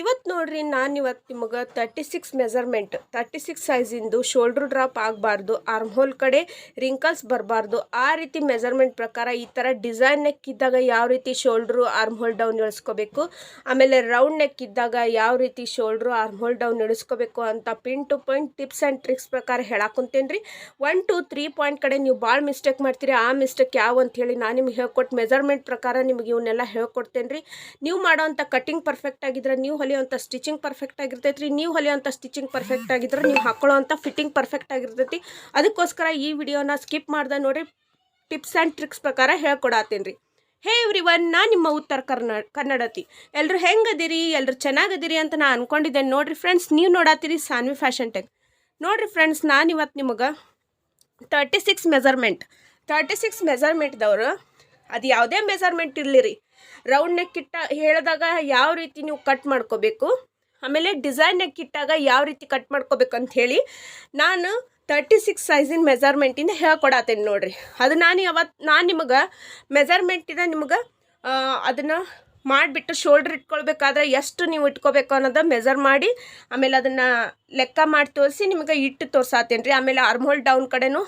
ಇವತ್ತು ನೋಡ್ರಿ ನಾನು ಇವತ್ತು ನಿಮಗೆ thirty six measurement thirty six ಸೈಜಿಂದು shoulder drop ಆಗಬಾರ್ದು ಆರ್ಮ್ ಹೋಲ್ ಕಡೆ ರಿಂಕಲ್ಸ್ ಬರಬಾರ್ದು. ಆ ರೀತಿ ಮೆಜರ್ಮೆಂಟ್ ಪ್ರಕಾರ ಈ ಥರ ಡಿಸೈನ್ ನೆಕ್ ಇದ್ದಾಗ ಯಾವ ರೀತಿ ಶೋಲ್ಡ್ರು ಆರ್ಮ್ ಹೋಲ್ ಡೌನ್ ಇಳಿಸ್ಕೋಬೇಕು, ಆಮೇಲೆ ರೌಂಡ್ ನೆಕ್ ಇದ್ದಾಗ ಯಾವ ರೀತಿ ಶೋಲ್ಡ್ರು ಆರ್ಮ್ ಹೋಲ್ ಡೌನ್ ಇಳಿಸ್ಕೋಬೇಕು ಅಂತ pin to point tips and tricks ಪ್ರಕಾರ ಹೇಳಾಕೊಂತೇನೆ ರೀ ಒನ್ ಟು ತ್ರೀ ಪಾಯಿಂಟ್ ಕಡೆ ನೀವು ಭಾಳ ಮಿಸ್ಟೇಕ್ ಮಾಡ್ತೀರಿ. ಆ ಮಿಸ್ಟೇಕ್ ಯಾವ ಅಂತ ಹೇಳಿ ನಾನು ನಿಮ್ಗೆ ಹೇಳ್ಕೊಟ್ಟು ಮೆಜರ್ಮೆಂಟ್ ಪ್ರಕಾರ ನಿಮ್ಗೆ ಇವನ್ನೆಲ್ಲ ಹೇಳ್ಕೊಡ್ತೇನೆ ರೀ ನೀವು ಮಾಡೋವಂಥ ಕಟಿಂಗ್ ಪರ್ಫೆಕ್ಟ್ ಆಗಿದ್ರೆ ನೀವು ಹೊಲಿಯೋಂಥ ಸ್ಟಿಚಿಂಗ್ ಪರ್ಫೆಕ್ಟ್ ಆಗಿರ್ತೈತೆ ರೀ ನೀವು ಹೊಲಿಯೋಂಥ ಸ್ಟಿಚಿಂಗ್ ಪರ್ಫೆಕ್ಟ್ ಆಗಿದ್ರೆ ನೀವು ಹಾಕೊಳ್ಳೋವಂಥ ಫಿಟ್ಟಿಂಗ್ ಪರ್ಫೆಕ್ಟ್ ಆಗಿರ್ತೈತಿ. ಅದಕ್ಕೋಸ್ಕರ ಈ ವಿಡಿಯೋನ ಸ್ಕಿಪ್ ಮಾಡ್ದೆ ನೋಡಿರಿ. ಟಿಪ್ಸ್ ಆ್ಯಂಡ್ ಟ್ರಿಕ್ಸ್ ಪ್ರಕಾರ ಹೇಳ್ಕೊಡತ್ತೀನಿ ರೀ ಹೇ ಎವ್ರಿ ಒನ್ ನಾ ನಿಮ್ಮ ಉತ್ತರ ಕರ್ನಾ, ಕನ್ನಡತಿ. ಎಲ್ಲರೂ ಹೆಂಗದಿರಿ? ಎಲ್ಲರೂ ಚೆನ್ನಾಗದಿರಿ ಅಂತ ನಾನು ಅಂದ್ಕೊಂಡಿದ್ದೇನೆ ನೋಡಿರಿ ಫ್ರೆಂಡ್ಸ್ ನೀವು ನೋಡತ್ತೀರಿ ಸಾನ್ವಿ ಫ್ಯಾಷನ್ ಟೆಕ್ ನೋಡಿರಿ ಫ್ರೆಂಡ್ಸ್ ನಾನು ಇವತ್ತು ನಿಮಗೆ thirty six measurement thirty six ಮೆಜರ್ಮೆಂಟ್ದವರು ಅದು ಯಾವುದೇ ಮೆಜರ್ಮೆಂಟ್ ಇರಲಿ ರೀ ರೌಂಡ್ ನೆಕ್ ಇಟ್ಟ ಹೇಳಿದಾಗ ಯಾವ ರೀತಿ ನೀವು ಕಟ್ ಮಾಡ್ಕೋಬೇಕು? ಆಮೇಲೆ ಡಿಸೈನ್ ನೆಕ್ ಇಟ್ಟಾಗ ಯಾವ ರೀತಿ ಕಟ್ ಮಾಡ್ಕೋಬೇಕು ಅಂತ ಹೇಳಿ ನಾನು ತರ್ಟಿ ಸಿಕ್ಸ್ ಸೈಜಿನ ಮೆಜರ್ಮೆಂಟಿಂದ ಹೇಳ್ಕೊಡತ್ತೇನೆ ನೋಡಿರಿ. ಅದು ನಾನು ಯಾವತ್ತು ನಾನು ನಿಮಗೆ ಮೆಜರ್ಮೆಂಟಿಂದ ನಿಮಗೆ ಅದನ್ನು ಮಾಡಿಬಿಟ್ಟು ಶೋಲ್ಡ್ರ್ ಇಟ್ಕೊಳ್ಬೇಕಾದ್ರೆ ಎಷ್ಟು ನೀವು ಇಟ್ಕೋಬೇಕು ಅನ್ನೋದು ಮೆಜರ್ ಮಾಡಿ, ಆಮೇಲೆ ಅದನ್ನು ಲೆಕ್ಕ ಮಾಡಿ ತೋರಿಸಿ ನಿಮಗೆ ಇಟ್ಟು ತೋರ್ಸಾತೇನೆ ರೀ ಆಮೇಲೆ ಆರ್ಮೋಲ್ ಡೌನ್ ಕಡೆನೂ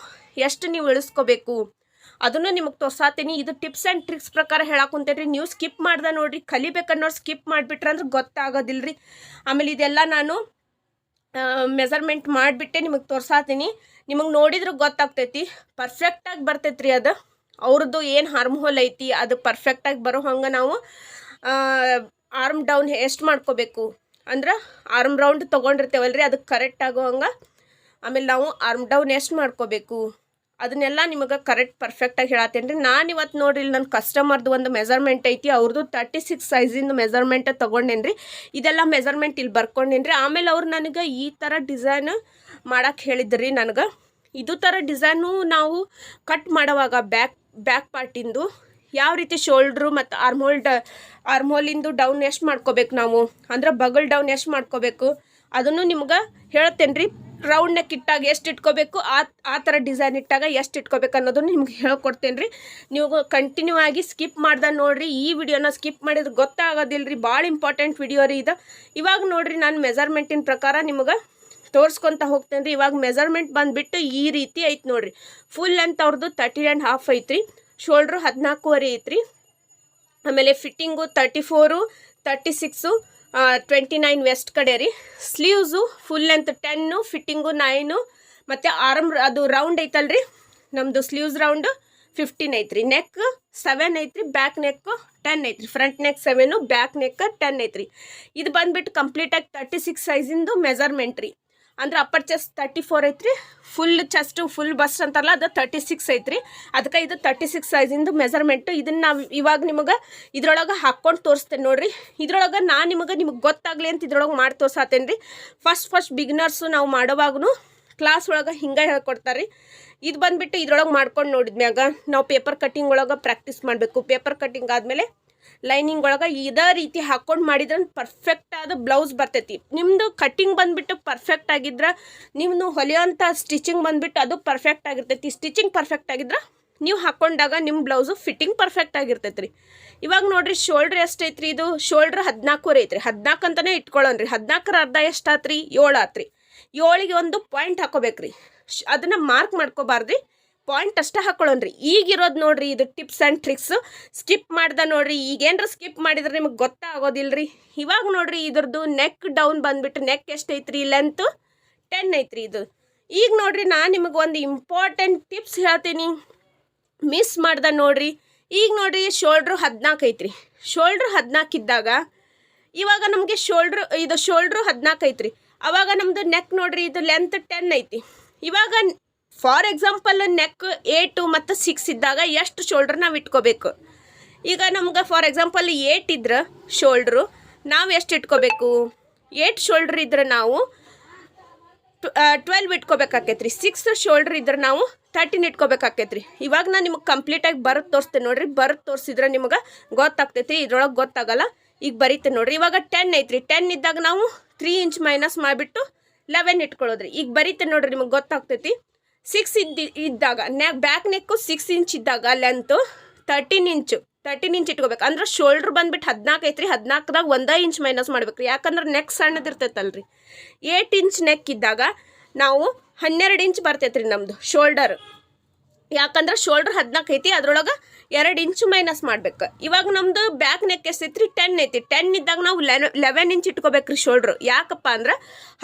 ಎಷ್ಟು ನೀವು ಇಳಿಸ್ಕೋಬೇಕು? ಅದನ್ನು ನಿಮಗೆ ತೋರ್ಸಾತೀನಿ. ಇದು ಟಿಪ್ಸ್ ಆ್ಯಂಡ್ ಟ್ರಿಕ್ಸ್ ಪ್ರಕಾರ ಹೇಳಾಕುಂತೇನೆ ರೀ ನೀವು ಸ್ಕಿಪ್ ಮಾಡ್ದೆ ನೋಡ್ರಿ. ಕಲಿಬೇಕನ್ನೋರು ಸ್ಕಿಪ್ ಮಾಡಿಬಿಟ್ರೆ ಅಂದ್ರೆ ಗೊತ್ತಾಗೋದಿಲ್ಲ ರೀ ಆಮೇಲೆ ಇದೆಲ್ಲ ನಾನು ಮೆಸರ್ಮೆಂಟ್ ಮಾಡಿಬಿಟ್ಟೆ ನಿಮಗೆ ತೋರ್ಸಾತೀನಿ. ನಿಮಗೆ ನೋಡಿದ್ರೆ ಗೊತ್ತಾಗ್ತೈತಿ. ಪರ್ಫೆಕ್ಟಾಗಿ ಬರ್ತೈತೆ ರೀ ಅದು. ಅವ್ರದ್ದು ಏನು ಹಾರ್ಮ್ ಹೋಲ್ ಐತಿ, ಅದು ಪರ್ಫೆಕ್ಟಾಗಿ ಬರೋ ಹಂಗೆ ನಾವು ಆರ್ಮ್ ಡೌನ್ ಎಷ್ಟು ಮಾಡ್ಕೋಬೇಕು? ಅಂದ್ರೆ ಆರ್ಮ್ ರೌಂಡ್ ತೊಗೊಂಡಿರ್ತೇವಲ್ಲ ರೀ ಅದಕ್ಕೆ ಕರೆಕ್ಟ್ ಆಗೋ ಹಂಗೆ. ಆಮೇಲೆ ನಾವು ಆರ್ಮ್ ಡೌನ್ ಎಷ್ಟು ಮಾಡ್ಕೋಬೇಕು? ಅದನ್ನೆಲ್ಲ ನಿಮಗೆ ಕರೆಕ್ಟ್ ಪರ್ಫೆಕ್ಟಾಗಿ ಹೇಳತ್ತೇನೆ ರೀ. ನಾನು ಇವತ್ತು ನೋಡ್ರಿ ನನ್ನ ಕಸ್ಟಮರ್ದು ಒಂದು ಮೆಜರ್ಮೆಂಟ್ ಐತಿ ಅವ್ರದ್ದು ತರ್ಟಿ ಸಿಕ್ಸ್ ಸೈಜಿಂದು ಮೆಜರ್ಮೆಂಟ್ ತೊಗೊಂಡೇನಿ ರೀ. ಇದೆಲ್ಲ ಮೆಜರ್ಮೆಂಟ್ ಇಲ್ಲಿ ಬರ್ಕೊಂಡೇನಿ ರೀ. ಆಮೇಲೆ ಅವ್ರು ನನಗೆ ಈ ಥರ ಡಿಸೈನ್ ಮಾಡೋಕ್ಕೆ ಹೇಳಿದ್ರಿ ನನಗೆ. ಇದು ಥರ ಡಿಸೈನು ನಾವು ಕಟ್ ಮಾಡೋವಾಗ ಬ್ಯಾಕ್ ಬ್ಯಾಕ್ ಪಾರ್ಟಿಂದು ಯಾವ ರೀತಿ ಶೋಲ್ಡ್ರು ಮತ್ತು ಆರ್ಮೋಲ್ ಡ ಆರ್ಮೋಲಿಂದು ಡೌನ್ ಎಷ್ಟು ಮಾಡ್ಕೋಬೇಕು ನಾವು? ಅಂದ್ರೆ ಬಗಲ್ ಡೌನ್ ಎಷ್ಟು ಮಾಡ್ಕೋಬೇಕು? ಅದನ್ನು ನಿಮ್ಗೆ ಹೇಳ್ತೇನೆ ರೀ. ರೌಂಡ್ ನೆಕ್ ಇಟ್ಟಾಗ ಎಷ್ಟು ಇಟ್ಕೋಬೇಕು? ಆ ಆ ಥರ ಡಿಸೈನ್ ಇಟ್ಟಾಗ ಎಷ್ಟು ಇಟ್ಕೋಬೇಕು ಅನ್ನೋದನ್ನು ನಿಮ್ಗೆ ಹೇಳ್ಕೊಡ್ತೇನೆ ರೀ ನೀವು ಕಂಟಿನ್ಯೂ ಆಗಿ ಸ್ಕಿಪ್ ಮಾಡ್ದೆ ನೋಡ್ರಿ. ಈ ವಿಡಿಯೋನ ಸ್ಕಿಪ್ ಮಾಡಿದ್ರೆ ಗೊತ್ತಾಗೋದಿಲ್ಲ ರೀ ಭಾಳ ಇಂಪಾರ್ಟೆಂಟ್ ವಿಡಿಯೋ ರೀ ಇದು. ಇವಾಗ ನೋಡ್ರಿ ನಾನು ಮೆಜರ್ಮೆಂಟಿನ ಪ್ರಕಾರ ನಿಮ್ಗೆ ತೋರಿಸ್ಕೊತ ಹೋಗ್ತೇನೆ ರೀ ಇವಾಗ ಮೆಜರ್ಮೆಂಟ್ ಬಂದುಬಿಟ್ಟು ಈ ರೀತಿ ಐತೆ ನೋಡ್ರಿ. ಫುಲ್ ಲೆಂತ್ ಅವ್ರದ್ದು ತರ್ಟಿ ಆ್ಯಂಡ್ ಹಾಫ್ ಐತ್ರಿ. ಶೋಲ್ಡ್ರು ಹದಿನಾಲ್ಕೂವರೆ ಐತ್ರಿ. ಆಮೇಲೆ fitting thirty four thirty six twenty nine waist ಕಡೆ ರೀ. Sleeves full length ten fitting nine ಮತ್ತು ಆರ್ಮ್ ಅದು ರೌಂಡ್ ಐತಲ್ರಿ. ನಮ್ಮದು ಸ್ಲೀವ್ಸ್ ರೌಂಡು ಫಿಫ್ಟೀನ್ ಐತ್ರಿ. ನೆಕ್ ಸೆವೆನ್ ಐತ್ರಿ ಬ್ಯಾಕ್ ನೆಕ್ ಟೆನ್ ಐತ್ರಿ. Front neck seven back neck ten ಐತ್ರಿ. ಇದು ಬಂದ್ಬಿಟ್ಟು ಕಂಪ್ಲೀಟಾಗಿ ತರ್ಟಿ ಸಿಕ್ಸ್ ಸೈಜಿಂದು ಮೆಜರ್ಮೆಂಟ್ ರೀ. ಅಂದ್ರೆ ಅಪ್ಪರ್ ಚೆಸ್ಟ್ ತರ್ಟಿ ಫೋರ್ ಐತ್ರಿ ಫುಲ್ ಚೆಸ್ಟ್ ಫುಲ್ ಬಸ್ಟ್ ಅಂತಾರಲ್ಲ, ಅದು ತರ್ಟಿ ಸಿಕ್ಸ್ ಐತ್ರಿ. ಅದಕ್ಕೆ ಇದು ತರ್ಟಿ ಸಿಕ್ಸ್ ಸೈಜಿಂದು ಮೆಜರ್ಮೆಂಟ್ ಇದನ್ನು ನಾವು ಇವಾಗ ನಿಮಗೆ ಇದ್ರೊಳಗೆ ಹಾಕ್ಕೊಂಡು ತೋರಿಸ್ತೇನೆ ನೋಡ್ರಿ. ಇದ್ರೊಳಗೆ ನಾನು ನಿಮಗೆ ನಿಮಗೆ ಗೊತ್ತಾಗಲಿ ಅಂತ ಇದ್ರೊಳಗೆ ಮಾಡಿ ತೋರ್ಸಾತೇನೆ ರೀ ಫಸ್ಟ್ ಫಸ್ಟ್ ಬಿಗಿನರ್ಸು ನಾವು ಮಾಡೋವಾಗೂ ಕ್ಲಾಸ್ ಒಳಗೆ ಹಿಂಗೆ ಹೇಳ್ಕೊಡ್ತಾರೆ ರೀ ಇದು ಬಂದುಬಿಟ್ಟು ಇದ್ರೊಳಗೆ ಮಾಡ್ಕೊಂಡು ನೋಡಿದ್ಮ್ಯಾಗ, ನಾವು ಪೇಪರ್ ಕಟ್ಟಿಂಗ್ ಒಳಗೆ ಪ್ರಾಕ್ಟೀಸ್ ಮಾಡಬೇಕು. ಪೇಪರ್ ಕಟ್ಟಿಂಗ್ ಆದಮೇಲೆ ಲೈನಿಂಗ್ ಒಳಗೆ ಇದೇ ರೀತಿ ಹಾಕ್ಕೊಂಡು ಮಾಡಿದ್ರೆ ಪರ್ಫೆಕ್ಟ್ ಆದ ಬ್ಲೌಸ್ ಬರ್ತೈತಿ. ನಿಮ್ಮದು ಕಟ್ಟಿಂಗ್ ಬಂದುಬಿಟ್ಟು ಪರ್ಫೆಕ್ಟ್ ಆಗಿದ್ರೆ ನಿಮ್ಮನ್ನು ಹೊಲಿಯೋಂಥ ಸ್ಟಿಚಿಂಗ್ ಬಂದುಬಿಟ್ಟು ಅದು ಪರ್ಫೆಕ್ಟ್ ಆಗಿರ್ತೈತಿ. ಸ್ಟಿಚಿಂಗ್ ಪರ್ಫೆಕ್ಟ್ ಆಗಿದ್ರೆ ನೀವು ಹಾಕ್ಕೊಂಡಾಗ ನಿಮ್ಮ ಬ್ಲೌಸು ಫಿಟ್ಟಿಂಗ್ ಪರ್ಫೆಕ್ಟ್ ಆಗಿರ್ತೈತೆ ರೀ ಇವಾಗ ನೋಡಿರಿ ಶೋಲ್ಡ್ರ್ ಎಷ್ಟೈತೆ ರೀ ಇದು? ಶೋಲ್ಡ್ರ್ ಹದಿನಾಲ್ಕೂವರೆ ಐತ್ರಿ. ಹದಿನಾಲ್ಕು ಅಂತಲೇ ಇಟ್ಕೊಳ್ಳೋಣ ರೀ ಹದಿನಾಲ್ಕರ ಅರ್ಧ ಎಷ್ಟು ಆತ್ರಿ ಏಳು ಆತ್ರಿ ಏಳಿಗೆ ಒಂದು ಪಾಯಿಂಟ್ ಹಾಕೋಬೇಕ್ರಿ. ಅದನ್ನು ಮಾರ್ಕ್ ಮಾಡ್ಕೋಬಾರ್ದು ಪಾಯಿಂಟ್ ಅಷ್ಟೇ ಹಾಕ್ಕೊಳ್ಳೋಣ್ರಿ ಈಗಿರೋದು ನೋಡ್ರಿ ಇದು ಟಿಪ್ಸ್ ಆ್ಯಂಡ್ ಟ್ರಿಕ್ಸ್. ಸ್ಕಿಪ್ ಮಾಡ್ದೆ ನೋಡ್ರಿ. ಈಗೇನ್ರ ಸ್ಕಿಪ್ ಮಾಡಿದ್ರೆ ನಿಮಗೆ ಗೊತ್ತಾಗೋದಿಲ್ಲ ರೀ ಇವಾಗ ನೋಡ್ರಿ ಇದ್ರದ್ದು ನೆಕ್ ಡೌನ್ ಬಂದ್ಬಿಟ್ಟು ನೆಕ್ ಎಷ್ಟು ಐತ್ರಿ? ಲೆಂತ್ ಟೆನ್ ಐತ್ರಿ ಇದು. ಈಗ ನೋಡ್ರಿ ನಾನು ನಿಮಗೆ ಒಂದು ಇಂಪಾರ್ಟೆಂಟ್ ಟಿಪ್ಸ್ ಹೇಳ್ತೀನಿ. ಮಿಸ್ ಮಾಡ್ದೆ ನೋಡ್ರಿ. ಈಗ ನೋಡ್ರಿ ಶೋಲ್ಡ್ರು ಹದಿನಾಲ್ಕು ಐತ್ರಿ. ಶೋಲ್ಡ್ರು ಹದಿನಾಲ್ಕು ಇದ್ದಾಗ ಇವಾಗ ನಮಗೆ ಶೋಲ್ಡ್ರು ಇದು ಶೋಲ್ಡ್ರು ಹದಿನಾಲ್ಕು ಐತ್ರಿ. ಅವಾಗ ನಮ್ಮದು ನೆಕ್ ನೋಡ್ರಿ ಇದು ಲೆಂತ್ ಟೆನ್ ಐತಿ. ಇವಾಗ ಫಾರ್ ಎಕ್ಸಾಂಪಲ್ ನೆಕ್ ಏಟು ಮತ್ತು ಸಿಕ್ಸ್ ಇದ್ದಾಗ ಎಷ್ಟು ಶೋಲ್ಡ್ರ್ ನಾವು ಇಟ್ಕೋಬೇಕು? ಈಗ ನಮ್ಗೆ ಫಾರ್ ಎಕ್ಸಾಂಪಲ್ ಏಟ್ ಇದ್ರೆ ಶೋಲ್ಡ್ರು ನಾವು ಎಷ್ಟು ಇಟ್ಕೋಬೇಕು? ಏಟ್ ಶೋಲ್ಡ್ರ್ ಇದ್ರೆ ನಾವು ಟ್ವೆಲ್ವ್ ಇಟ್ಕೋಬೇಕಾಕೈತ್ರಿ. ಸಿಕ್ಸ್ ಶೋಲ್ಡ್ರ್ ಇದ್ರೆ ನಾವು ತರ್ಟಿನ್ ಇಟ್ಕೋಬೇಕಾಕೈತ್ರಿ. ಇವಾಗ ನಾನು ನಿಮಗೆ ಕಂಪ್ಲೀಟಾಗಿ ಬರೋದು ತೋರಿಸ್ತೇನೆ ನೋಡಿರಿ. ಬರೆದು ತೋರಿಸಿದ್ರೆ ನಿಮಗೆ ಗೊತ್ತಾಗ್ತೈತಿ ಇದ್ರೊಳಗೆ ಗೊತ್ತಾಗಲ್ಲ. ಈಗ ಬರೀತೇನೆ ನೋಡಿರಿ. ಇವಾಗ ಟೆನ್ ಐತ್ರಿ. ಟೆನ್ ಇದ್ದಾಗ ನಾವು ತ್ರೀ ಇಂಚ್ ಮೈನಸ್ ಮಾಡಿಬಿಟ್ಟು ಲೆವೆನ್ ಇಟ್ಕೊಳ್ಳೋದ್ರಿ. ಈಗ ಬರೀತೇನೆ ನೋಡಿರಿ ನಿಮಗೆ ಗೊತ್ತಾಗ್ತೈತಿ. ಸಿಕ್ಸ್ ಇದ್ದಿ ಇದ್ದಾಗ neck back neck six inch ಇದ್ದಾಗ length thirteen inch thirteen inch ಇಟ್ಕೋಬೇಕು. ಅಂದ್ರೆ ಶೋಲ್ಡ್ರ್ ಬಂದ್ಬಿಟ್ಟು ಹದಿನಾಲ್ಕು ಐತ್ರಿ ಹದಿನಾಲ್ಕದಾಗ ಒಂದೇ ಇಂಚ್ ಮೈನಸ್ ಮಾಡ್ಬೇಕು ರೀ ಯಾಕಂದ್ರೆ ನೆಕ್ ಸಣ್ಣದಿರ್ತೈತಲ್ರಿ ಏಟ್ ಇಂಚ್ ನೆಕ್ ಇದ್ದಾಗ ನಾವು ಹನ್ನೆರಡು ಇಂಚ್ ಬರ್ತೈತ್ರಿ ನಮ್ಮದು ಶೋಲ್ಡರ್ ಯಾಕಂದ್ರೆ ಶೋಲ್ಡ್ರ್ ಹದಿನಾಲ್ಕು ಐತಿ, ಅದ್ರೊಳಗೆ ಎರಡು ಇಂಚು ಮೈನಸ್ ಮಾಡ್ಬೇಕು. ಇವಾಗ ನಮ್ದು ಬ್ಯಾಕ್ ನೆಕ್ ಎಷ್ಟೈತಿ ರೀ ಟೆನ್ ಐತಿ. ಟೆನ್ ಇದ್ದಾಗ ನಾವು ಲೆವೆನ್ ಇಂಚ್ ಇಟ್ಕೋಬೇಕು ರೀ ಶೋಲ್ಡ್ರು ಯಾಕಪ್ಪ ಅಂದ್ರೆ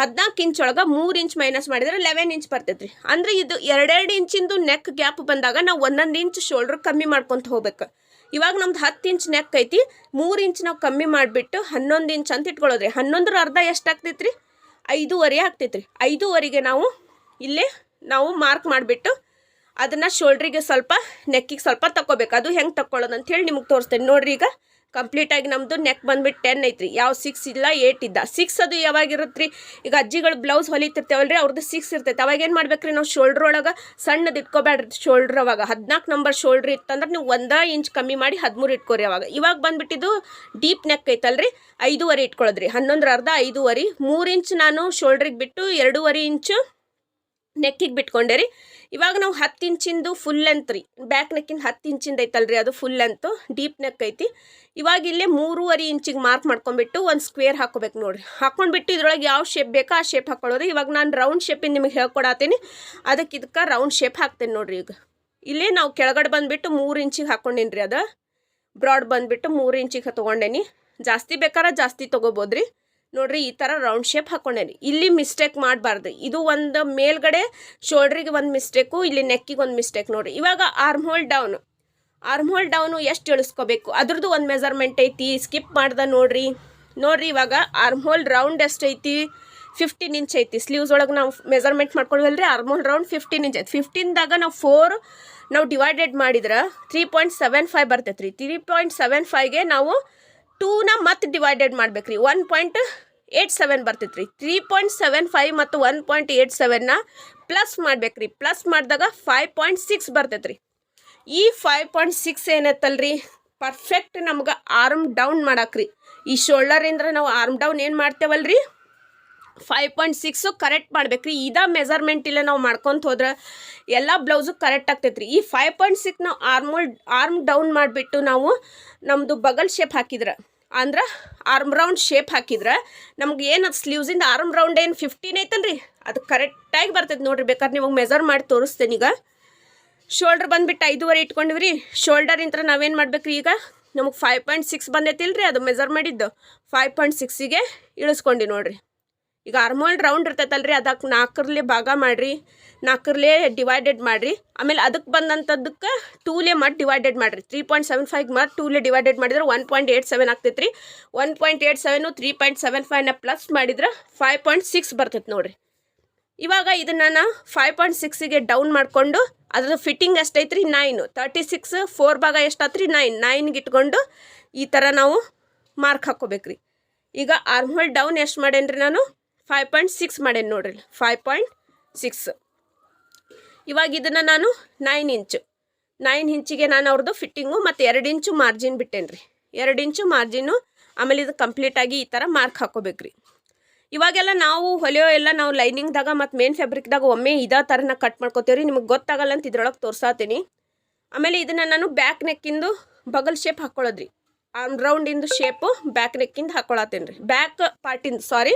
ಹದಿನಾಲ್ಕು ಇಂಚ್ ಒಳಗೆ ಮೂರು ಇಂಚ್ ಮೈನಸ್ ಮಾಡಿದ್ರೆ ಲೆವೆನ್ ಇಂಚ್ ಬರ್ತೈತೆ ರೀ ಅಂದ್ರೆ ಇದು ಎರಡೆರಡು ಇಂಚಿಂದು ನೆಕ್ ಗ್ಯಾಪ್ ಬಂದಾಗ ನಾವು ಒಂದೊಂದು ಇಂಚ್ ಶೋಲ್ಡ್ರ್ ಕಮ್ಮಿ ಮಾಡ್ಕೊತ ಹೋಗ್ಬೇಕು. ಇವಾಗ ನಮ್ದು ಹತ್ತು ಇಂಚ್ ನೆಕ್ ಐತಿ. ಮೂರು ಇಂಚ್ ನಾವು ಕಮ್ಮಿ ಮಾಡಿಬಿಟ್ಟು ಹನ್ನೊಂದು ಇಂಚ್ ಅಂತ ಇಟ್ಕೊಳ್ಳೋದ್ರಿ. ಹನ್ನೊಂದರ ಅರ್ಧ ಎಷ್ಟು ಆಗ್ತೈತೆ ರೀ ಐದೂವರೆ ಆಗ್ತೈತ್ರಿ. ಐದೂವರೆಗೆ ನಾವು ಇಲ್ಲೇ ನಾವು ಮಾರ್ಕ್ ಮಾಡಿಬಿಟ್ಟು ಅದನ್ನು ಶೋಲ್ಡ್ರಿಗೆ ಸ್ವಲ್ಪ ನೆಕ್ಕಿಗೆ ಸ್ವಲ್ಪ ತಗೋಬೇಕು ಅದು ಹೆಂಗೆ ತಕ್ಕೊಳ್ಳೋದು ಹೇಳಿ ನಿಮಗೆ ತೋರಿಸ್ತೇನೆ. ನೋಡ್ರಿ ಈಗ ಕಂಪ್ಲೀಟಾಗಿ ನಮ್ಮದು ನೆಕ್ ಬಂದ್ಬಿಟ್ಟು ಟೆನ್ ಐತ್ರಿ. ಯಾವ ಸಿಕ್ಸ್ ಇಲ್ಲ ಏಯ್ಟ್ ಇದ್ದ. ಸಿಕ್ಸ್ ಅದು ಯಾವಾಗಿರುತ್ತೆ ರೀ ಈಗ ಅಜ್ಜಿಗಳು ಬ್ಲೌಸ್ ಹೊಲಿತಿರ್ತೇವಲ್ರಿ ಅವ್ರದ್ದು ಸಿಕ್ಸ್ ಇರ್ತೈತೆ. ಅವಾಗ ಏನು ಮಾಡ್ಬೇಕು ರೀ ನಾವು ಶೋಲ್ಡ್ರ್ ಒಳಗೆ ಸಣ್ಣದು ಇಟ್ಕೋಬೇಡ್ರಿ ಶೋಲ್ಡ್ರ್ ಅವಾಗ. ಹದಿನಾಲ್ಕು ನಂಬರ್ ಶೋಲ್ಡ್ರ್ ಇತ್ತಂದ್ರೆ ನೀವು ಒಂದೇ ಇಂಚ್ ಕಮ್ಮಿ ಮಾಡಿ ಹದಿಮೂರು ಇಟ್ಕೋರಿ ಅವಾಗ. ಇವಾಗ ಬಂದ್ಬಿಟ್ಟಿದ್ದು ಡೀಪ್ ನೆಕ್ ಐತಲ್ರಿ, ಐದೂವರೆ ಇಟ್ಕೊಳ್ಳೋದ್ರಿ ಹನ್ನೊಂದರ ಅರ್ಧ ಐದೂವರೆ. ಮೂರು ಇಂಚ್ ನಾನು ಶೋಲ್ಡ್ರಿಗೆ ಬಿಟ್ಟು ಎರಡೂವರೆ ಇಂಚು ನೆಕ್ಕಿಗೆ ಬಿಟ್ಕೊಂಡೆ ರೀ. ಇವಾಗ ನಾವು ಹತ್ತು ಇಂಚಿಂದು ಫುಲ್ ಲೆಂತ್ ರೀ. ಬ್ಯಾಕ್ ನೆಕ್ಕಿಂದ ಹತ್ತು ಇಂಚಿಂದ ಐತಲ್ರಿ ಅದು ಫುಲ್ ಲೆಂತು ಡೀಪ್ ನೆಕ್ ಐತಿ. ಇವಾಗ ಇಲ್ಲೇ ಮೂರುವರೆ ಇಂಚಿಗೆ ಮಾರ್ಕ್ ಮಾಡ್ಕೊಂಡ್ಬಿಟ್ಟು ಒಂದು ಸ್ಕ್ವೇರ್ ಹಾಕೋಬೇಕು ನೋಡಿರಿ. ಹಾಕೊಂಡ್ಬಿಟ್ಟು ಇದ್ರೊಳಗೆ ಯಾವ ಶೇಪ್ ಬೇಕೋ ಆ ಶೇಪ್ ಹಾಕೊಳ್ಳೋದು. ಇವಾಗ ನಾನು ರೌಂಡ್ ಶೇಪಿಂದ ನಿಮಗೆ ಹೇಳ್ಕೊಡತ್ತೀನಿ ಅದಕ್ಕೆ ಇದಕ್ಕೆ ರೌಂಡ್ ಶೇಪ್ ಹಾಕ್ತೇನೆ ನೋಡಿರಿ ಈಗ. ಇಲ್ಲೇ ನಾವು ಕೆಳಗಡೆ ಬಂದುಬಿಟ್ಟು ಮೂರು ಇಂಚಿಗೆ ಹಾಕ್ಕೊಂಡೇನಿ ರೀ ಅದು. ಬ್ರಾಡ್ ಬಂದುಬಿಟ್ಟು ಮೂರು ಇಂಚಿಗೆ ತೊಗೊಂಡೇನಿ. ಜಾಸ್ತಿ ಬೇಕಾದ್ರೆ ಜಾಸ್ತಿ ತೊಗೋಬೋದ್ರಿ. ನೋಡ್ರಿ ಈ ಥರ ರೌಂಡ್ ಶೇಪ್ ಹಾಕೊಂಡೇನಿ ಇಲ್ಲಿ ಮಿಸ್ಟೇಕ್ ಮಾಡಬಾರ್ದು. ಇದು ಒಂದು ಮೇಲ್ಗಡೆ ಶೋಲ್ಡ್ರಿಗೆ ಒಂದು ಮಿಸ್ಟೇಕು ಇಲ್ಲಿ ನೆಕ್ಕಿಗೆ ಒಂದು ಮಿಸ್ಟೇಕ್ ನೋಡ್ರಿ. ಇವಾಗ arm hole down arm down ಎಷ್ಟು ಇಳಿಸ್ಕೋಬೇಕು? ಅದ್ರದ್ದು ಒಂದು ಮೆಜರ್ಮೆಂಟ್ ಐತಿ ಸ್ಕಿಪ್ ಮಾಡ್ದೆ ನೋಡ್ರಿ. ನೋಡ್ರಿ ಇವಾಗ ಆರ್ಮ್ ಹೋಲ್ ರೌಂಡ್ ಎಷ್ಟು ಐತಿ? ಫಿಫ್ಟೀನ್ ಇಂಚ್ ಐತಿ. ಸ್ಲೀವ್ಸ್ ಒಳಗೆ ನಾವು measurement ಮಾಡ್ಕೊಳ್ವಲ್ರಿ arm hole round fifteen inch ಐತಿ. ಫಿಫ್ಟೀನ್ದಾಗ ನಾವು ಫೋರ್ ನಾವು ಡಿವೈಡೆಡ್ ಮಾಡಿದ್ರೆ ತ್ರೀ ಪಾಯಿಂಟ್ ಸೆವೆನ್ ಫೈವ್ ಬರ್ತೈತೆ ರೀ ತ್ರೀ ಪಾಯಿಂಟ್ ಸೆವೆನ್ ಫೈವ್ಗೆ ನಾವು ಟೂನ ಮತ್ತೆ ಡಿವೈಡೆಡ್ ಮಾಡ್ಬೇಕು ರೀ ಒನ್ ಪಾಯಿಂಟ್ ಏಯ್ಟ್ ಸೆವೆನ್ ಬರ್ತೈತೆ ರೀ ತ್ರೀ ಪಾಯಿಂಟ್ ಸೆವೆನ್ ಫೈವ್ ಮತ್ತು ಒನ್ ಪಾಯಿಂಟ್ ಏಯ್ಟ್ ಸೆವೆನ್ನ ಪ್ಲಸ್ ಮಾಡ್ಬೇಕು ರೀ ಪ್ಲಸ್ ಮಾಡಿದಾಗ ಫೈವ್ ಪಾಯಿಂಟ್ ಸಿಕ್ಸ್ ಬರ್ತೈತೆ ರೀ ಈ ಫೈವ್ ಪಾಯಿಂಟ್ ಸಿಕ್ಸ್ ಏನೈತಲ್ರಿ ಪರ್ಫೆಕ್ಟ್ ನಮ್ಗೆ ಆರ್ಮ್ ಡೌನ್ ಮಾಡಾಕ್ರಿ. ಈ ಶೋಲ್ಡರಿಂದ ನಾವು ಆರ್ಮ್ ಡೌನ್ ಏನು ಮಾಡ್ತೇವಲ್ರಿ? ಫೈವ್ ಪಾಯಿಂಟ್ ಸಿಕ್ಸು ಕರೆಕ್ಟ್ ಮಾಡ್ಬೇಕು ರೀ ಇದ ಮೆಜರ್ಮೆಂಟ್ ಇಲ್ಲ ನಾವು ಮಾಡ್ಕೊತ ಹೋದ್ರೆ ಎಲ್ಲ ಬ್ಲೌಸು ಕರೆಕ್ಟ್ ಆಗ್ತೈತೆ ರೀ ಈ ಫೈವ್ ಪಾಯಿಂಟ್ ಸಿಕ್ಸ್ ನಾವು ಆರ್ಮೋಲ್ ಆರ್ಮ್ ಡೌನ್ ಮಾಡಿಬಿಟ್ಟು ನಾವು ನಮ್ಮದು ಬಗಲ್ ಶೇಪ್ ಹಾಕಿದ್ರೆ. ಅಂದ್ರೆ ಆರ್ಮ್ ರೌಂಡ್ ಶೇಪ್ ಹಾಕಿದ್ರೆ ನಮ್ಗೆ ಏನು ಅದು ಸ್ಲೀವ್ಸಿಂದ ಆರ್ಮ್ ರೌಂಡ್ ಏನು ಫಿಫ್ಟೀನ್ ಐತಲ್ರಿ? ಅದು ಕರೆಕ್ಟಾಗಿ ಬರ್ತೈತೆ ನೋಡ್ರಿ ಬೇಕಾದ್ರೆ ನೀವು ಮೆಜರ್ ಮಾಡಿ ತೋರಿಸ್ತೇನೆ ಈಗ. ಶೋಲ್ಡ್ರ್ ಬಂದುಬಿಟ್ಟು ರೀ ಶೋಲ್ಡರಿಂತ್ರ ನಾವೇನು ಮಾಡ್ಬೇಕು ರೀ ಈಗ? ನಮಗೆ ಫೈವ್ ಪಾಯಿಂಟ್ ಸಿಕ್ಸ್ ಬಂದೈತಿಲ್ರಿ ಅದು ಮೆಜರ್ ಮಾಡಿದ್ದು. ಫೈವ್ ಪಾಯಿಂಟ್ ಸಿಕ್ಸಿಗೆ ಇಳಿಸ್ಕೊಂಡು ನೋಡ್ರಿ. ಈಗ ಆರ್ಮೋಲ್ ರೌಂಡ್ ಇರ್ತೈತಲ್ರಿ ಅದಕ್ಕೆ ನಾಲ್ಕರ್ಲೆ ಭಾಗ ಮಾಡಿರಿ, ನಾಲ್ಕರ್ಲೆ ಡಿವೈಡೆಡ್ ಮಾಡಿರಿ. ಆಮೇಲೆ ಅದಕ್ಕೆ ಬಂದಂಥದ್ದಕ್ಕೆ ಟೂಲೆ ಮತ್ತೆ ಡಿವೈಡೆಡ್ ಮಾಡಿರಿ. ತ್ರೀ ಪಾಯಿಂಟ್ ಸೆವೆನ್ ಫೈವ್ ಮತ್ತೆ ಟೂಲೆ ಡಿವೈಡೆಡ್ ಮಾಡಿದ್ರೆ ಒನ್ ಪಾಯಿಂಟ್ ಏಯ್ಟ್ ಸೆವೆನ್ ಆಗ್ತೈತೆ ರೀ one point eight seven three point seven ಫೈವ್ನ plus ಮಾಡಿದ್ರೆ ಫೈವ್ ಪಾಯಿಂಟ್ ಸಿಕ್ಸ್ ಬರ್ತೈತೆ ನೋಡಿರಿ. ಇವಾಗ ಇದನ್ನು ನಾನು ಫೈವ್ ಪಾಯಿಂಟ್ ಸಿಕ್ಸಿಗೆ ಡೌನ್ ಮಾಡಿಕೊಂಡು ಅದ್ರ ಫಿಟ್ಟಿಂಗ್ ಎಷ್ಟೈತೆ ರೀ ನೈನು ತರ್ಟಿ ಸಿಕ್ಸ್ ಫೋರ್ ಭಾಗ ಎಷ್ಟಾತ್ರಿ? ನೈನ್ ನೈನ್ಗೆ ಇಟ್ಕೊಂಡು ಈ ಥರ ನಾವು ಮಾರ್ಕ್ ಹಾಕ್ಕೋಬೇಕ್ರಿ. ಈಗ ಆರ್ಮೋಲ್ ಡೌನ್ ಎಷ್ಟು ಮಾಡೇನ್ರಿ ನಾನು? ಫೈವ್ ಪಾಯಿಂಟ್ ಸಿಕ್ಸ್ ಮಾಡೇನಿ ನೋಡ್ರಿ. ಫೈವ್ ಪಾಯಿಂಟ್ ಸಿಕ್ಸ್ ಇವಾಗ ಇದನ್ನು ನಾನು ನೈನ್ ಇಂಚು ನೈನ್ ಇಂಚಿಗೆ ನಾನು ಅವ್ರದ್ದು ಫಿಟ್ಟಿಂಗು ಮತ್ತು ಎರಡು ಇಂಚು ಮಾರ್ಜಿನ್ ಬಿಟ್ಟೇನಿ ರೀ ಎರಡು ಇಂಚು ಮಾರ್ಜಿನ್ನು ಆಮೇಲೆ ಇದು ಕಂಪ್ಲೀಟಾಗಿ ಈ ಥರ ಮಾರ್ಕ್ ಹಾಕೋಬೇಕು ರೀ ಇವಾಗೆಲ್ಲ ನಾವು ಹೊಲಿಯೋ ಎಲ್ಲ ನಾವು ಲೈನಿಂಗ್ದಾಗ ಮತ್ತು ಮೇನ್ ಫ್ಯಾಬ್ರಿಕ್ದಾಗ ಒಮ್ಮೆ ಇದೇ ಥರನ ಕಟ್ ಮಾಡ್ಕೋತೀವಿ ರೀ ನಿಮಗೆ ಗೊತ್ತಾಗಲ್ಲ ಅಂತ ಇದ್ರೊಳಗೆ ತೋರ್ಸಾತೀನಿ. ಆಮೇಲೆ ಇದನ್ನು ನಾನು ಬ್ಯಾಕ್ ನೆಕ್ಕಿಂದು ಬಗಲ್ ಶೇಪ್ ಹಾಕ್ಕೊಳ್ಳೋದ್ರಿ ಆಮ್ ರೌಂಡಿಂದು ಶೇಪು ಬ್ಯಾಕ್ ನೆಕ್ಕಿಂದು ಹಾಕ್ಕೊಳತ್ತೇನೆ ರೀ ಬ್ಯಾಕ್ ಪಾರ್ಟಿಂದು ಸಾರಿ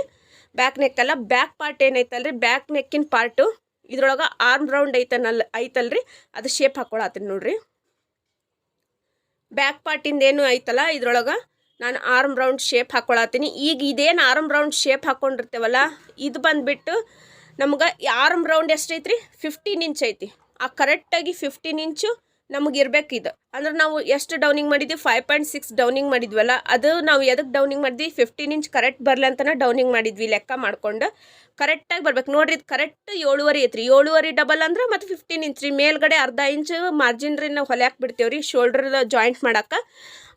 ಬ್ಯಾಕ್ ನೆಕ್ ಅಲ್ಲ ಬ್ಯಾಕ್ ಪಾರ್ಟ್ ಏನೈತಲ್ರಿ? ಬ್ಯಾಕ್ ನೆಕ್ಕಿನ ಪಾರ್ಟು ಇದ್ರೊಳಗೆ ಆರ್ಮ್ ರೌಂಡ್ ಐತನಲ್, ಐತಲ್ರಿ? ಅದು ಶೇಪ್ ಹಾಕ್ಕೊಳತ್ತೀನಿ ನೋಡ್ರಿ. ಬ್ಯಾಕ್ ಪಾರ್ಟಿಂದ ಏನು ಐತಲ್ಲ, ಇದ್ರೊಳಗೆ ನಾನು ಆರ್ಮ್ ರೌಂಡ್ ಶೇಪ್ ಹಾಕ್ಕೊಳತ್ತೀನಿ ಈಗ ಇದೇನು ಆರ್ಮ್ ರೌಂಡ್ ಶೇಪ್ ಹಾಕ್ಕೊಂಡಿರ್ತೇವಲ್ಲ ಇದು ಬಂದುಬಿಟ್ಟು ನಮ್ಗೆ ಆರ್ಮ್ ರೌಂಡ್ ಎಷ್ಟೈತ್ರಿ? ಫಿಫ್ಟೀನ್ ಇಂಚ್ ಐತಿ. ಆ ಕರೆಕ್ಟಾಗಿ ಫಿಫ್ಟೀನ್ ಇಂಚು ನಮಗೆ ಇರ್ಬೇಕು ಇದು ಅಂದ್ರೆ ನಾವು ಎಷ್ಟು ಡೌನಿಂಗ್ ಮಾಡಿದ್ವಿ? ಫೈವ್ ಪಾಯಿಂಟ್ ಸಿಕ್ಸ್ ಡೌನಿಂಗ್ ಮಾಡಿದ್ವಲ್ಲ, ಅದು ನಾವು ಎದಕ್ಕೆ ಡೌನಿಂಗ್ ಮಾಡಿದ್ವಿ? ಫಿಫ್ಟೀನ್ ಇಂಚ್ ಕರೆಕ್ಟ್ ಬರಲಿ ಅಂತಲೇ ಡೌನಿಂಗ್ ಮಾಡಿದ್ವಿ ಲೆಕ್ಕ ಮಾಡ್ಕೊಂಡು. ಕರೆಕ್ಟಾಗಿ ಬರ್ಬೇಕು. ನೋಡ್ರಿ, ಇದು ಕರೆಕ್ಟ್ ಏಳುವರೆ ಐತ್ರಿ. ಏಳುವರೆ ಡಬಲ್ ಅಂದ್ರೆ ಮತ್ತು ಫಿಫ್ಟೀನ್ ಇಂಚ್ ರೀ. ಮೇಲ್ಗಡೆ ಅರ್ಧ ಇಂಚ್ ಮಾರ್ಜಿನ್ ರೀ ನಾವು ಹೊಲ್ಯಾಕ್ ಬಿಡ್ತೇವೆ ರೀ ಶೋಲ್ಡ್ರದ ಜಾಯಿಂಟ್ ಮಾಡಕ್ಕೆ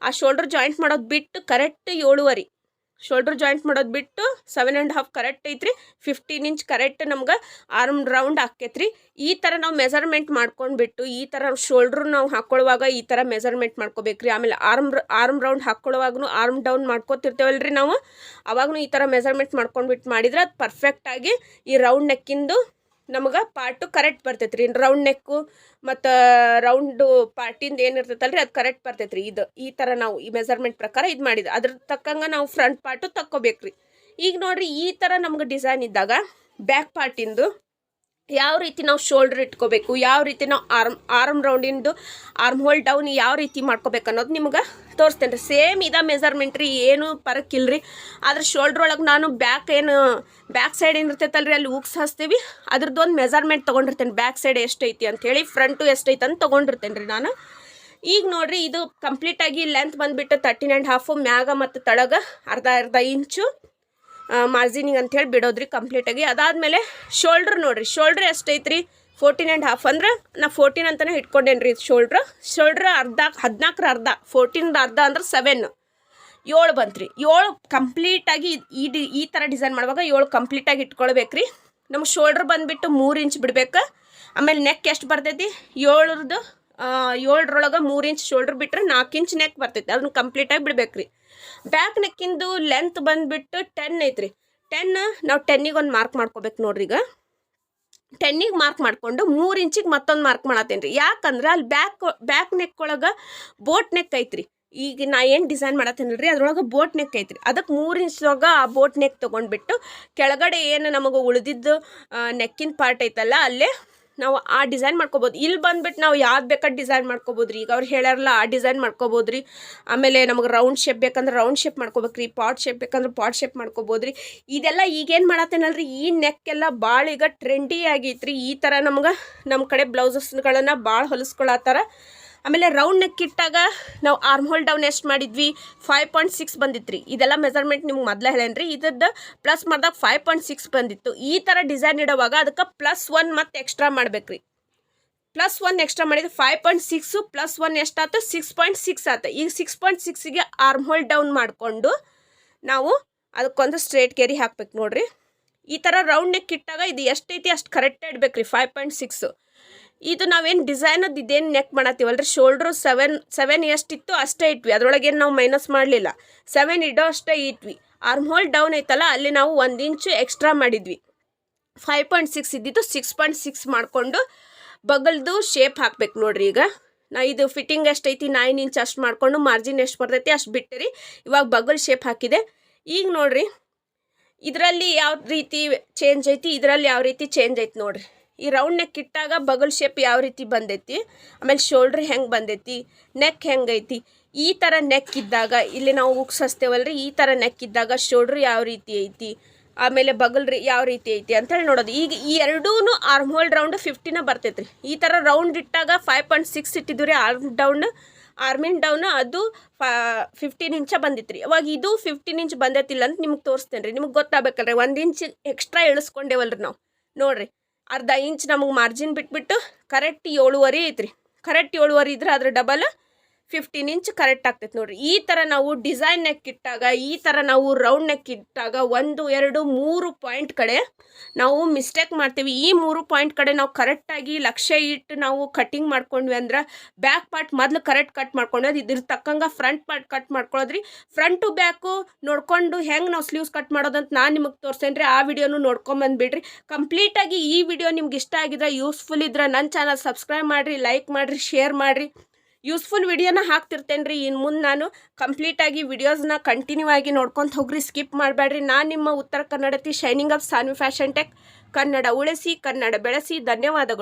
ಆ ಶೋಲ್ಡ್ರ್ ಜಾಯಿಂಟ್ ಮಾಡೋದು ಬಿಟ್ಟು ಕರೆಕ್ಟ್ ಏಳುವರೆ. ಶೋಲ್ಡ್ರ್ ಜಾಯಿಂಟ್ ಮಾಡೋದು ಬಿಟ್ಟು ಸೆವೆನ್ ಆ್ಯಂಡ್ ಹಾಫ್ ಕರೆಕ್ಟ್ ಐತ್ರಿ. ಫಿಫ್ಟೀನ್ ಇಂಚ್ ಕರೆಕ್ಟ್ ನಮ್ಗೆ ಆರ್ಮ್ ರೌಂಡ್ ಆಕೈತ್ರಿ ಈ ಥರ ನಾವು ಮೆಜರ್ಮೆಂಟ್ ಮಾಡ್ಕೊಂಡ್ಬಿಟ್ಟು ಈ ಥರ ಶೋಲ್ಡ್ರು ನಾವು ಹಾಕ್ಕೊಳ್ಳುವಾಗ ಈ ಥರ ಮೆಜರ್ಮೆಂಟ್ ಮಾಡ್ಕೋಬೇಕ್ರಿ. ಆಮೇಲೆ ಆರ್ಮ್ ಆರ್ಮ್ ರೌಂಡ್ ಹಾಕ್ಕೊಳ್ಳುವಾಗೂ ಆರ್ಮ್ ಡೌನ್ ಮಾಡ್ಕೋತಿರ್ತೇವಲ್ರಿ ನಾವು. ಅವಾಗೂ ಈ ಥರ ಮೆಜರ್ಮೆಂಟ್ ಮಾಡ್ಕೊಂಡ್ಬಿಟ್ಟು ಮಾಡಿದ್ರೆ ಅದು ಪರ್ಫೆಕ್ಟಾಗಿ ಈ ರೌಂಡ್ ನೆಕ್ಕಿಂದು ನಮಗೆ ಪಾರ್ಟು ಕರೆಕ್ಟ್ ಬರ್ತೈತೆ ರೀ ರೌಂಡ್ ನೆಕ್ಕು ಮತ್ತು ರೌಂಡು ಪಾರ್ಟಿಂದ ಏನಿರ್ತೈತಲ್ಲ ರೀ ಅದು ಕರೆಕ್ಟ್ ಬರ್ತೈತೆ ರೀ ಇದು, ಈ ಥರ ನಾವು ಈ ಮೆಸರ್ಮೆಂಟ್ ಪ್ರಕಾರ ಇದು ಮಾಡಿದ್ದು ಅದ್ರ ತಕ್ಕಂಗೆ ನಾವು ಫ್ರಂಟ್ ಪಾರ್ಟು ತಕ್ಕೋಬೇಕು ರೀ ಈಗ ನೋಡಿರಿ, ಈ ಥರ ನಮ್ಗೆ ಡಿಸೈನ್ ಇದ್ದಾಗ ಬ್ಯಾಕ್ ಪಾರ್ಟಿಂದು ಯಾವ ರೀತಿ ನಾವು ಶೋಲ್ಡ್ರ್ ಇಟ್ಕೋಬೇಕು, ಯಾವ ರೀತಿ ನಾವು ಆರ್ಮ್ ಆರ್ಮ್ ರೌಂಡಿಂದು ಆರ್ಮ್ ಹೋಲ್ ಡೌನ್ ಯಾವ ರೀತಿ ಮಾಡ್ಕೋಬೇಕು ಅನ್ನೋದು ನಿಮ್ಗೆ ತೋರಿಸ್ತೇನೆ ರೀ ಸೇಮ್ ಇದ ಮೆಸರ್ಮೆಂಟ್ ರೀ, ಏನು ಪರಕ್ಕಿಲ್ಲ ರೀ ಆದ್ರೆ ಶೋಲ್ಡ್ರ್ ಒಳಗೆ ನಾನು ಬ್ಯಾಕ್ ಏನು ಬ್ಯಾಕ್ ಸೈಡ್ ಏನಿರ್ತೈತಲ್ಲ ರೀ ಅಲ್ಲಿ ಉಕ್ಸ್ ಹಚ್ತೀವಿ. ಅದ್ರದ್ದೊಂದು ಮೆಸರ್ಮೆಂಟ್ ತೊಗೊಂಡಿರ್ತೇನೆ ಬ್ಯಾಕ್ ಸೈಡ್ ಎಷ್ಟೈತಿ ಅಂತೇಳಿ ಫ್ರಂಟು ಎಷ್ಟೈತೆ ಅಂತ ತೊಗೊಂಡಿರ್ತೇನೆ ರೀ ನಾನು. ಈಗ ನೋಡಿರಿ, ಇದು ಕಂಪ್ಲೀಟಾಗಿ ಲೆಂತ್ ಬಂದುಬಿಟ್ಟು ತರ್ಟೀನ್ ಆ್ಯಂಡ್ ಹಾಫು ಮ್ಯಾಗ ಮತ್ತು ತಳಗ ಅರ್ಧ ಅರ್ಧ ಇಂಚು ಮಾರ್ಜಿನಿಂಗ್ ಅಂತೇಳಿ ಬಿಡೋದ್ರಿ ಕಂಪ್ಲೀಟಾಗಿ ಅದಾದಮೇಲೆ ಶೋಲ್ಡ್ರ್ ನೋಡ್ರಿ ಶೋಲ್ಡ್ರ್ ಎಷ್ಟೈತ್ರಿ? ಫೋರ್ಟೀನ್ ಆ್ಯಂಡ್ ಹಾಫ್ ಅಂದ್ರೆ ನಾ ಫೋರ್ಟೀನ್ ಅಂತಲೇ ಇಟ್ಕೊಂಡೇನಿ ರೀ ಶೋಲ್ಡ್ರ್ ಶೋಲ್ಡ್ರ್ ಅರ್ಧ, ಹದಿನಾಲ್ಕರ ಅರ್ಧ ಫೋರ್ಟೀನ್ ಅರ್ಧ ಅಂದ್ರೆ ಸೆವೆನ್ ಏಳು ಬಂತ್ರಿ. ಏಳು ಕಂಪ್ಲೀಟಾಗಿ ಈ ಡಿ ಈ ಥರ ಡಿಸೈನ್ ಮಾಡುವಾಗ ಏಳು ಕಂಪ್ಲೀಟಾಗಿ ಇಟ್ಕೊಳ್ಬೇಕು ರೀ ನಮ್ಗೆ ಶೋಲ್ಡ್ರ್ ಬಂದುಬಿಟ್ಟು ಮೂರು ಇಂಚ್ ಬಿಡ್ಬೇಕು. ಆಮೇಲೆ ನೆಕ್ ಎಷ್ಟು ಬರ್ತೈತಿ? ಏಳರದ್ದು ಏಳರೊಳಗೆ ಮೂರು ಇಂಚ್ ಶೋಲ್ಡ್ರ್ ಬಿಟ್ಟರೆ ನಾಲ್ಕು ಇಂಚ್ ನೆಕ್ ಬರ್ತೈತಿ. ಅದನ್ನ ಕಂಪ್ಲೀಟಾಗಿ ಬಿಡ್ಬೇಕು ರೀ ಬ್ಯಾಕ್ ನೆಕ್ಕಿಂದು ಲೆಂತ್ ಬಂದುಬಿಟ್ಟು ಟೆನ್ ಐತ್ರಿ. ಟೆನ್ ನಾವು ಟೆನ್ನಿಗೆ ಒಂದು ಮಾರ್ಕ್ ಮಾಡ್ಕೋಬೇಕು ನೋಡ್ರಿ ಈಗ. ಟೆನ್ನಿಗೆ ಮಾರ್ಕ್ ಮಾಡಿಕೊಂಡು ಮೂರು ಇಂಚಿಗೆ ಮತ್ತೊಂದು ಮಾರ್ಕ್ ಮಾಡತ್ತೇನೆ ರೀ ಯಾಕಂದ್ರೆ ಅಲ್ಲಿ ಬ್ಯಾಕ್ ಬ್ಯಾಕ್ ನೆಕ್ ಒಳಗೆ ಬೋಟ್ ನೆಕ್ ಐತ್ರಿ. ಈಗ ನಾ ಏನು ಡಿಸೈನ್ ಮಾಡತ್ತೇನೆ ರೀ ಅದ್ರೊಳಗೆ ಬೋಟ್ ನೆಕ್ ಐತ್ರಿ. ಅದಕ್ಕೆ ಮೂರು ಇಂಚ್ದಾಗ ಆ ಬೋಟ್ ನೆಕ್ ತೊಗೊಂಡ್ಬಿಟ್ಟು ಕೆಳಗಡೆ ಏನು ನಮಗೆ ಉಳಿದಿದ್ದು ನೆಕ್ಕಿನ ಪಾರ್ಟ್ ಐತಲ್ಲ, ಅಲ್ಲೇ ನಾವು ಆ ಡಿಸೈನ್ ಮಾಡ್ಕೋಬೋದು. ಇಲ್ಲಿ ಬಂದ್ಬಿಟ್ಟು ನಾವು ಯಾವ್ದು ಬೇಕಾದ ಡಿಸೈನ್ ಮಾಡ್ಕೋಬೋದು ರೀ ಈಗ ಅವ್ರು ಹೇಳ್ಯಾರಲ್ಲ, ಆ ಡಿಸೈನ್ ಮಾಡ್ಕೋಬೋದು ರೀ ಆಮೇಲೆ ನಮಗೆ ರೌಂಡ್ ಶೇಪ್ ಬೇಕಂದ್ರೆ ರೌಂಡ್ ಶೇಪ್ ಮಾಡ್ಕೋಬೇಕು ರೀ ಪಾಟ್ ಶೇಪ್ ಬೇಕಂದ್ರೆ ಪಾಟ್ ಶೇಪ್ ಮಾಡ್ಕೋಬೋದು ರೀ ಇದೆಲ್ಲ ಈಗೇನು ಮಾಡತ್ತೇನಲ್ರಿ? ಈ ನೆಕ್ ಎಲ್ಲ ಭಾಳ ಈಗ ಟ್ರೆಂಡಿ ಆಗೈತ್ರಿ. ಈ ಥರ ನಮ್ಗೆ ನಮ್ಮ ಕಡೆ ಬ್ಲೌಸಸ್ಗಳನ್ನು ಭಾಳ ಹೊಲಿಸ್ಕೊಳತ್ತಾರ. ಆಮೇಲೆ ರೌಂಡ್ ನೆಕ್ ಇಟ್ಟಾಗ ನಾವು ಆರ್ಮ್ ಹೋಲ್ ಡೌನ್ ಎಷ್ಟು ಮಾಡಿದ್ವಿ? ಫೈವ್ ಪಾಯಿಂಟ್ ಸಿಕ್ಸ್ ಬಂದಿತ್ತು ರೀ ಇದೆಲ್ಲ ಮೆಸರ್ಮೆಂಟ್ ನಿಮ್ಗೆ ಮೊದಲ ಹೇಳೇನಿ ರೀ ಇದ್ರದ್ದು ಪ್ಲಸ್ ಮಾಡಿದಾಗ ಫೈವ್ ಪಾಯಿಂಟ್ ಸಿಕ್ಸ್ ಬಂದಿತ್ತು. ಈ ಥರ ಡಿಸೈನ್ ಇಡೋವಾಗ ಅದಕ್ಕೆ ಪ್ಲಸ್ ಒನ್ ಮತ್ತು ಎಕ್ಸ್ಟ್ರಾ ಮಾಡ್ಬೇಕು ರೀ ಪ್ಲಸ್ ಒನ್ ಎಕ್ಸ್ಟ್ರಾ ಮಾಡಿದ್ರೆ five point six plus one ಎಷ್ಟಾಯ್ತು ಸಿಕ್ಸ್ ಪಾಯಿಂಟ್ ಸಿಕ್ಸ್ ಆಯ್ತು ಈಗ ಸಿಕ್ಸ್ ಪಾಯಿಂಟ್ ಸಿಕ್ಸಿಗೆ ಆರ್ಮ್ ಹೋಲ್ ಡೌನ್ ಮಾಡಿಕೊಂಡು ನಾವು ಅದಕ್ಕೊಂದು ಸ್ಟ್ರೇಟ್ ಕೇರಿ ಹಾಕ್ಬೇಕು ನೋಡ್ರಿ. ಈ ಥರ ರೌಂಡ್ ನೆಕ್ ಇಟ್ಟಾಗ ಇದು ಎಷ್ಟೈತಿ ಅಷ್ಟು ಕರೆಕ್ಟ್ ಇಡ್ಬೇಕು ರೀ ಫೈವ್ ಪಾಯಿಂಟ್ ಸಿಕ್ಸು ಇದು ನಾವೇನು ಡಿಸೈನದ್ದು ಇದೇನು ನೆಕ್ ಮಾಡತ್ತೀವಲ್ರಿ? ಶೋಲ್ಡ್ರು ಸೆವೆನ್ ಸೆವೆನ್ ಎಷ್ಟಿತ್ತು ಅಷ್ಟೇ ಇಟ್ವಿ. ಅದರೊಳಗೇನು ನಾವು ಮೈನಸ್ ಮಾಡಲಿಲ್ಲ. ಸೆವೆನ್ ಇಡೋ ಅಷ್ಟೇ ಇಟ್ವಿ. ಆರ್ಮ್ ಹೋಲ್ ಡೌನ್ ಐತಲ್ಲ, ಅಲ್ಲಿ ನಾವು ಒಂದು ಇಂಚು ಎಕ್ಸ್ಟ್ರಾ ಮಾಡಿದ್ವಿ. ಫೈವ್ ಪಾಯಿಂಟ್ ಸಿಕ್ಸ್ ಇದ್ದಿದ್ದು ಸಿಕ್ಸ್ ಪಾಯಿಂಟ್ ಸಿಕ್ಸ್ ಮಾಡಿಕೊಂಡು ಬಗಲ್ದು ಶೇಪ್ ಹಾಕ್ಬೇಕು ನೋಡ್ರಿ ಈಗ. ನಾ ಇದು ಫಿಟ್ಟಿಂಗ್ ಎಷ್ಟೈತಿ ನೈನ್ ಇಂಚ್ ಅಷ್ಟು ಮಾಡಿಕೊಂಡು ಮಾರ್ಜಿನ್ ಎಷ್ಟು ಬರ್ತೈತಿ ಅಷ್ಟು ಬಿಟ್ಟಿರಿ. ಇವಾಗ ಬಗಲ್ ಶೇಪ್ ಹಾಕಿದೆ. ಈಗ ನೋಡ್ರಿ, ಇದರಲ್ಲಿ ಯಾವ ರೀತಿ ಚೇಂಜ್ ಐತಿ, ಇದರಲ್ಲಿ ಯಾವ ರೀತಿ ಚೇಂಜ್ ಐತಿ ನೋಡ್ರಿ. ಈ ರೌಂಡ್ ನೆಕ್ ಇಟ್ಟಾಗ ಬಗಲ್ ಶೇಪ್ ಯಾವ ರೀತಿ ಬಂದೈತಿ? ಆಮೇಲೆ ಶೋಲ್ಡ್ರ್ ಹೆಂಗೆ ಬಂದೈತಿ? ನೆಕ್ ಹೆಂಗೈತಿ ಈ ಥರ ನೆಕ್ ಇದ್ದಾಗ, ಇಲ್ಲಿ ನಾವು ಉಕ್ಸ್ ಹಚ್ತೇವಲ್ರಿ ಈ ಥರ ನೆಕ್ ಇದ್ದಾಗ ಶೋಲ್ಡ್ರ್ ಯಾವ ರೀತಿ ಐತಿ? ಆಮೇಲೆ ಬಗಲ್ ರೀ ಯಾವ ರೀತಿ ಐತಿ ಅಂತೇಳಿ ನೋಡೋದು. ಈಗ ಈ ಎರಡೂ ಆರ್ಮ್ ಹೋಲ್ ರೌಂಡ್ ಫಿಫ್ಟಿನ ಬರ್ತೈತೆ ರೀ ಈ ಥರ ರೌಂಡ್ ಇಟ್ಟಾಗ ಫೈವ್ ಪಾಯಿಂಟ್ ಸಿಕ್ಸ್ ಇಟ್ಟಿದ್ದು ರೀ ಆರ್ಮ್ ಡೌನ್ ಆರ್ಮಿನ್ ಡೌನ್ ಅದು ಫಾ ಫಿಫ್ಟೀನ್ ಇಂಚ ಬಂದಿತ್ತು ರೀ ಅವಾಗ ಇದು ಫಿಫ್ಟೀನ್ ಇಂಚ್ ಬಂದೈತಿಲ್ಲ ಅಂತ ನಿಮ್ಗೆ ತೋರಿಸ್ತೇನೆ ರೀ ನಿಮ್ಗೆ ಗೊತ್ತಾಗಬೇಕಲ್ರಿ. ಒಂದು ಇಂಚ್ ಎಕ್ಸ್ಟ್ರಾ ಇಳಿಸ್ಕೊಂಡೇವಲ್ರಿ ನಾವು. ನೋಡಿರಿ. ಅರ್ಧ ಇಂಚ್ ನಮಗೆ ಮಾರ್ಜಿನ್ ಬಿಟ್ಬಿಟ್ಟು ಕರೆಕ್ಟ್ ಏಳುವರೆ ಐತ್ರಿ. ಕರೆಕ್ಟ್ ಏಳುವರೆ ಇದ್ರೆ ಅದ್ರ ಡಬಲ್ ಫಿಫ್ಟೀನ್ ಇಂಚ್ ಕರೆಕ್ಟ್ ಆಗ್ತೈತೆ ನೋಡ್ರಿ. ಈ ಥರ ನಾವು ಡಿಸೈನ್ ನೆಕ್ ಇಟ್ಟಾಗ, ಈ ಥರ ನಾವು ರೌಂಡ್ ನೆಕ್ ಇಟ್ಟಾಗ ಒಂದು, ಎರಡು, ಮೂರು ಪಾಯಿಂಟ್ ಕಡೆ ನಾವು ಮಿಸ್ಟೇಕ್ ಮಾಡ್ತೀವಿ. ಈ ಮೂರು ಪಾಯಿಂಟ್ ಕಡೆ ನಾವು ಕರೆಕ್ಟಾಗಿ ಲಕ್ಷ್ಯ ಇಟ್ಟು ನಾವು ಕಟ್ಟಿಂಗ್ ಮಾಡ್ಕೊಂಡ್ವಿ ಅಂದ್ರೆ ಬ್ಯಾಕ್ ಪಾರ್ಟ್ ಮೊದಲು ಕರೆಕ್ಟ್ ಕಟ್ ಮಾಡ್ಕೊಂಡ್ವಿ. ಇದ್ರ ತಕ್ಕಂಗೆ ಫ್ರಂಟ್ ಪಾರ್ಟ್ ಕಟ್ ಮಾಡ್ಕೊಳೋದ್ರಿ. ಫ್ರಂಟ್ ಟು ಬ್ಯಾಕು ನೋಡ್ಕೊಂಡು ಹೆಂಗೆ ನಾವು ಸ್ಲೀವ್ಸ್ ಕಟ್ ಮಾಡೋದಂತ ನಾನು ನಿಮಗೆ ತೋರಿಸ್ತೇನೆ ಆ ವಿಡಿಯೋನು ನೋಡ್ಕೊಂಬಂದ್ಬಿಡ್ರಿ ಕಂಪ್ಲೀಟಾಗಿ ಈ ವಿಡಿಯೋ ನಿಮ್ಗೆ ಇಷ್ಟ ಆಗಿದ್ರೆ ಯೂಸ್ಫುಲ್ ಇದ್ರೆ ನನ್ನ ಚಾನಲ್ ಸಬ್ಸ್ಕ್ರೈಬ್ ಮಾಡಿರಿ ಲೈಕ್ ಮಾಡಿರಿ ಶೇರ್ ಮಾಡಿರಿ. ಯೂಸ್ಫುಲ್ ವಿಡಿಯೋನ ಹಾಕ್ತಿರ್ತೇನೆ ರೀ ಇನ್ನು ಮುಂದೆ ನಾನು ಕಂಪ್ಲೀಟಾಗಿ ವಿಡಿಯೋಸ್ನ ಕಂಟಿನ್ಯೂ ಆಗಿ ನೋಡ್ಕೊಂತ ಹೋಗ್ರಿ ಸ್ಕಿಪ್ ಮಾಡಬೇಡ್ರಿ ನಾನು ನಿಮ್ಮ ಉತ್ತರ ಕನ್ನಡತಿ shining up Saanvi fashion tech Kannada ಉಳಿಸಿ, ಕನ್ನಡ ಬೆಳೆಸಿ. ಧನ್ಯವಾದಗಳು.